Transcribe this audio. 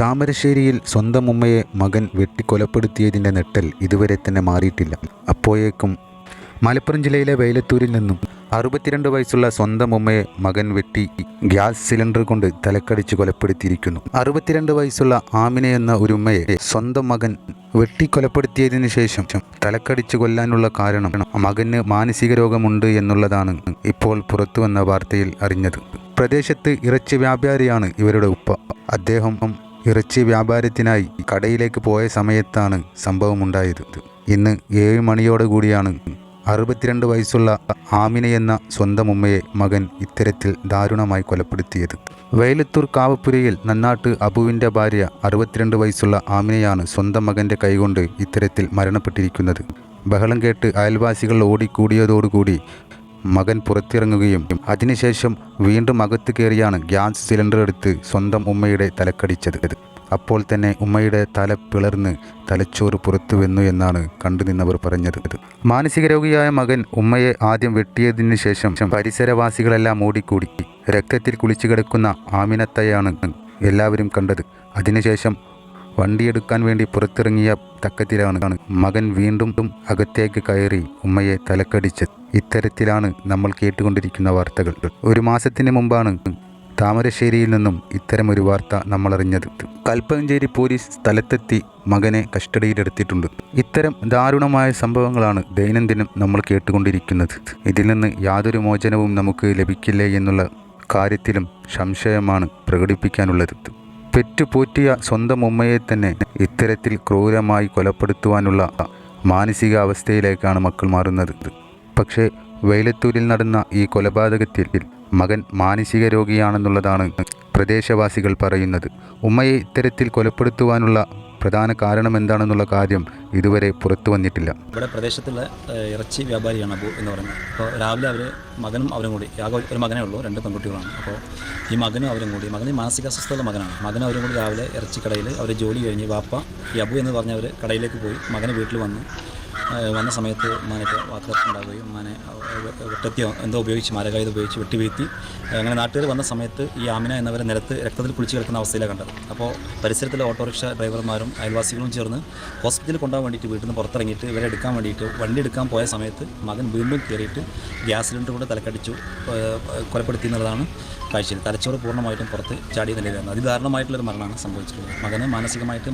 താമരശ്ശേരിയിൽ സ്വന്തം ഉമ്മയെ മകൻ വെട്ടിക്കൊലപ്പെടുത്തിയതിന്റെ നെട്ടൽ ഇതുവരെ തന്നെ മാറിയിട്ടില്ല. അപ്പോഴേക്കും മലപ്പുറം ജില്ലയിലെ വെയിലത്തൂരിൽ നിന്നും അറുപത്തിരണ്ട് വയസ്സുള്ള സ്വന്തം ഉമ്മയെ മകൻ വെട്ടി ഗ്യാസ് സിലിണ്ടർ കൊണ്ട് തലക്കടിച്ച് കൊലപ്പെടുത്തിയിരിക്കുന്നു. അറുപത്തിരണ്ട് വയസ്സുള്ള ആമിന എന്ന ഒരു ഉമ്മയെ സ്വന്തം മകൻ വെട്ടിക്കൊലപ്പെടുത്തിയതിന് ശേഷം തലക്കടിച്ച് കൊല്ലാനുള്ള കാരണം മകന് മാനസിക രോഗമുണ്ട് എന്നുള്ളതാണ് ഇപ്പോൾ പുറത്തുവന്ന വാർത്തയിൽ അറിഞ്ഞത്. പ്രദേശത്ത് ഇറച്ചി വ്യാപാരിയാണ് ഇവരുടെ ഉപ്പ. അദ്ദേഹം ഇറച്ചി വ്യാപാരത്തിനായി കടയിലേക്ക് പോയ സമയത്താണ് സംഭവമുണ്ടായത്. ഇന്ന് ഏഴ് മണിയോട് കൂടിയാണ് അറുപത്തിരണ്ട് വയസ്സുള്ള ആമിന എന്ന സ്വന്തം ഉമ്മയെ മകൻ ഇത്തരത്തിൽ ദാരുണമായി കൊലപ്പെടുത്തിയത്. വയലത്തൂർ കാവപ്പുരയിൽ നന്നാട്ട് അബുവിന്റെ ഭാര്യ അറുപത്തിരണ്ട് വയസ്സുള്ള ആമിനയാണ് സ്വന്തം മകന്റെ കൈകൊണ്ട് ഇത്തരത്തിൽ മരണപ്പെട്ടിരിക്കുന്നത്. ബഹളം കേട്ട് അയൽവാസികൾ ഓടിക്കൂടിയതോടുകൂടി മകൻ പുറത്തിറങ്ങുകയും അതിനുശേഷം വീണ്ടും അകത്ത് കയറിയാണ് ഗ്യാസ് സിലിണ്ടർ എടുത്ത് സ്വന്തം ഉമ്മയുടെ തലക്കടിച്ചത്. അപ്പോൾ തന്നെ ഉമ്മയുടെ തല പിളർന്ന് തലച്ചോറ് പുറത്തു വന്നു എന്നാണ് കണ്ടുനിന്നവർ പറഞ്ഞത്. മാനസിക രോഗിയായ മകൻ ഉമ്മയെ ആദ്യം വെട്ടിയതിനു ശേഷം പരിസരവാസികളെല്ലാം ഓടിക്കൂടി. രക്തത്തിൽ കുളിച്ചു കിടക്കുന്ന ആമിനത്തയാണ് എല്ലാവരും കണ്ടത്. അതിനുശേഷം വണ്ടിയെടുക്കാൻ വേണ്ടി പുറത്തിറങ്ങിയ തക്കത്തിലാണ് മകൻ വീണ്ടും അകത്തേക്ക് കയറി ഉമ്മയെ തലക്കടിച്ചത് ഇത്തരത്തിലാണ് നമ്മൾ കേട്ടുകൊണ്ടിരിക്കുന്ന വാർത്തകൾ. ഒരു മാസത്തിന് മുമ്പാണ് താമരശ്ശേരിയിൽ നിന്നും ഇത്തരമൊരു വാർത്ത നമ്മൾ അറിഞ്ഞത് കൽപ്പഞ്ചേരി പോലീസ് സ്ഥലത്തെത്തി മകനെ കസ്റ്റഡിയിലെടുത്തിട്ടുണ്ട്. ഇത്തരം ദാരുണമായ സംഭവങ്ങളാണ് ദൈനംദിനം നമ്മൾ കേട്ടുകൊണ്ടിരിക്കുന്നത്. ഇതിൽ നിന്ന് യാതൊരു മോചനവും നമുക്ക് ലഭിക്കില്ലേ എന്നുള്ള കാര്യത്തിലും സംശയമാണ് പ്രകടിപ്പിക്കാനുള്ളത്. പെറ്റുപോറ്റിയ സ്വന്തം ഉമ്മയെ തന്നെ ഇത്തരത്തിൽ ക്രൂരമായി കൊലപ്പെടുത്തുവാനുള്ള മാനസികാവസ്ഥയിലേക്കാണ് മക്കൾ മാറുന്നത്. പക്ഷേ വെയിലത്തൂരിൽ നടന്ന ഈ കൊലപാതകത്തിൽ മകൻ മാനസിക രോഗിയാണെന്നുള്ളതാണ് പ്രദേശവാസികൾ പറയുന്നത്. ഉമ്മയെ ഇത്തരത്തിൽ കൊലപ്പെടുത്തുവാനുള്ള പ്രധാന കാരണം എന്താണെന്നുള്ള കാര്യം ഇതുവരെ പുറത്തു വന്നിട്ടില്ല. ഇവിടെ പ്രദേശത്തുള്ള ഇറച്ചി വ്യാപാരിയാണ് അബു എന്ന് പറയുന്നത്. അപ്പോൾ രാവിലെ അവർ മകനും അവരും കൂടി ഒരു മകനേ ഉള്ളൂ രണ്ട് പെൺകുട്ടികളാണ്. അപ്പോൾ ഈ മകനും അവരും കൂടി മകന് മാനസിക അസ്വസ്ഥതയുള്ള മകനാണ്. മകനും അവരും കൂടി രാവിലെ ഇറച്ചിക്കടയിൽ അവർ ജോലി കഴിഞ്ഞ് വാപ്പ ഈ അബു എന്ന് പറഞ്ഞവർ കടയിലേക്ക് പോയി മകന് വീട്ടിൽ വന്ന് വന്ന സമയത്ത് ഉമ്മാനൊക്കെ വാക്കുണ്ടാവുകയും ഉമ്മാനെ വെട്ടത്തിയോ എന്തോ ഉപയോഗിച്ച് മരകായുധം ഉപയോഗിച്ച് വെട്ടി വീഴ്ത്തി അങ്ങനെ നാട്ടുകാർ വന്ന സമയത്ത് ഈ ആമിന എന്നവരെ നിരത്ത് രക്തത്തിൽ കുളിച്ച് കിടക്കുന്ന അവസ്ഥയിലാണ് കണ്ടത്. അപ്പോൾ പരിസരത്തിലെ ഓട്ടോറിക്ഷ ഡ്രൈവർമാരും അയൽവാസികളും ചേർന്ന് ഹോസ്പിറ്റലിൽ കൊണ്ടുപോകാൻ വേണ്ടിയിട്ട് വീട്ടിൽ നിന്ന് പുറത്തിറങ്ങിയിട്ട് ഇവരെ എടുക്കാൻ വേണ്ടിയിട്ട് വണ്ടി എടുക്കാൻ പോയ സമയത്ത് മകൻ വീണ്ടും കയറിയിട്ട് ഗ്യാസ് സിലിണ്ടർ കൊണ്ട് തലക്കടിച്ചു കൊലപ്പെടുത്തി എന്നുള്ളതാണ് കാഴ്ചയിൽ. തലച്ചോറ് പൂർണമായിട്ടും പുറത്ത് ചാടിയ നിലയിലാണ് അതിദാരുണമായിട്ടുള്ളൊരു മരണമാണ് സംഭവിച്ചിട്ടുള്ളത്. മകന് മാനസികമായിട്ട്